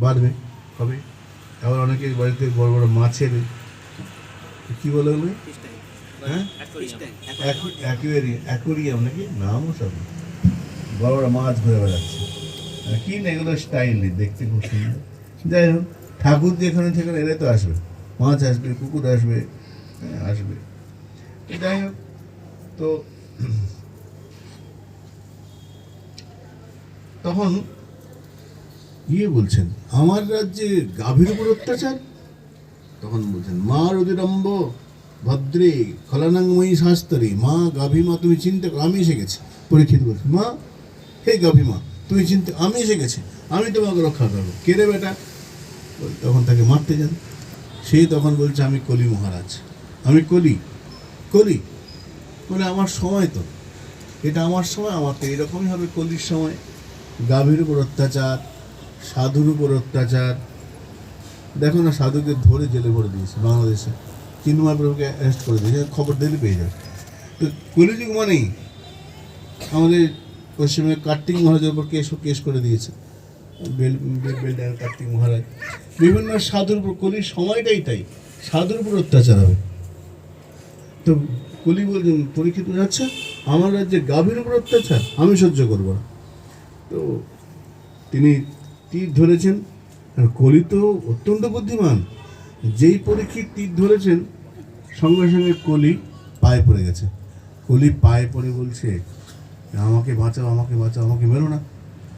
বাড়বে হবে। আবার অনেকে বাড়িতে বড় বড় মাছের কি বলে ওগুলো? হ্যাঁ? অ্যাকুয়ারিয়াম নাকি? নামও সব। বড় বড় মাছ ঘুরে বেড়াচ্ছে। কি না এগুলো স্টাইল দেখতে খুব সুন্দর। যাই হোক ঠাকুর যেখানে সেখানে এলে তো আসবে। মাছ আসবে কুকুর আসবে হ্যাঁ, আসবে। যাই হোক তো তখন বলছেন, আমার রাজ্যে গাভীর উপর অত্যাচার? তখন বলছেন, মা রুদিরম্ব ভদ্রে খলানাঙ্গময়ী শাস্ত্রী, মা গাভী মা, তুমি চিন্তা আমি এসে গেছি। পরীক্ষিত বলছি, মা, হে গাভী মা, তুমি চিন্তা, আমি এসে গেছি, আমি তোমাকে রক্ষা করব। কে বেটা? তখন তাকে মারতে যান। সেই তখন বলছে, আমি কলি মহারাজ, আমি কলি কলি। বলে, আমার সময় তো, এটা আমার সময় আমার তো এরকমই হবে কলির সময়। গাভীর উপর অত্যাচার সাধুর উপর অত্যাচার। দেখো না, সাধুকে ধরে জেলে ভরে দিয়েছে বাংলাদেশে। চিন্ময় প্রভুকে অ্যারেস্ট করে দিয়েছে, খবর দিলে পেয়ে যাবে। তো কলিযুগ মানেই আমাদের পশ্চিমে কার্তিক মহারাজের উপর কেস কেস করে দিয়েছে। কার্তিক মহারাজ। বিভিন্ন সাধুর উপর, কলির সময়টাই তাই। সাধুর উপর অত্যাচার হবে। তো কলি বলছেন, পরীক্ষিত যাচ্ছে, আমার রাজ্যে গাভীর উপর অত্যাচার, আমি সহ্য করব না। তো তিনি তীর ধরেছেন, আর কলি তো অত্যন্ত বুদ্ধিমান। যেই পরীক্ষিত তীর ধরেছেন, সঙ্গে সঙ্গে কলি পায়ে পড়ে গেছে। কলি পায়ে পড়ে বলছে, আমাকে বাঁচাও আমাকে বাঁচাও, আমাকে মেরো না।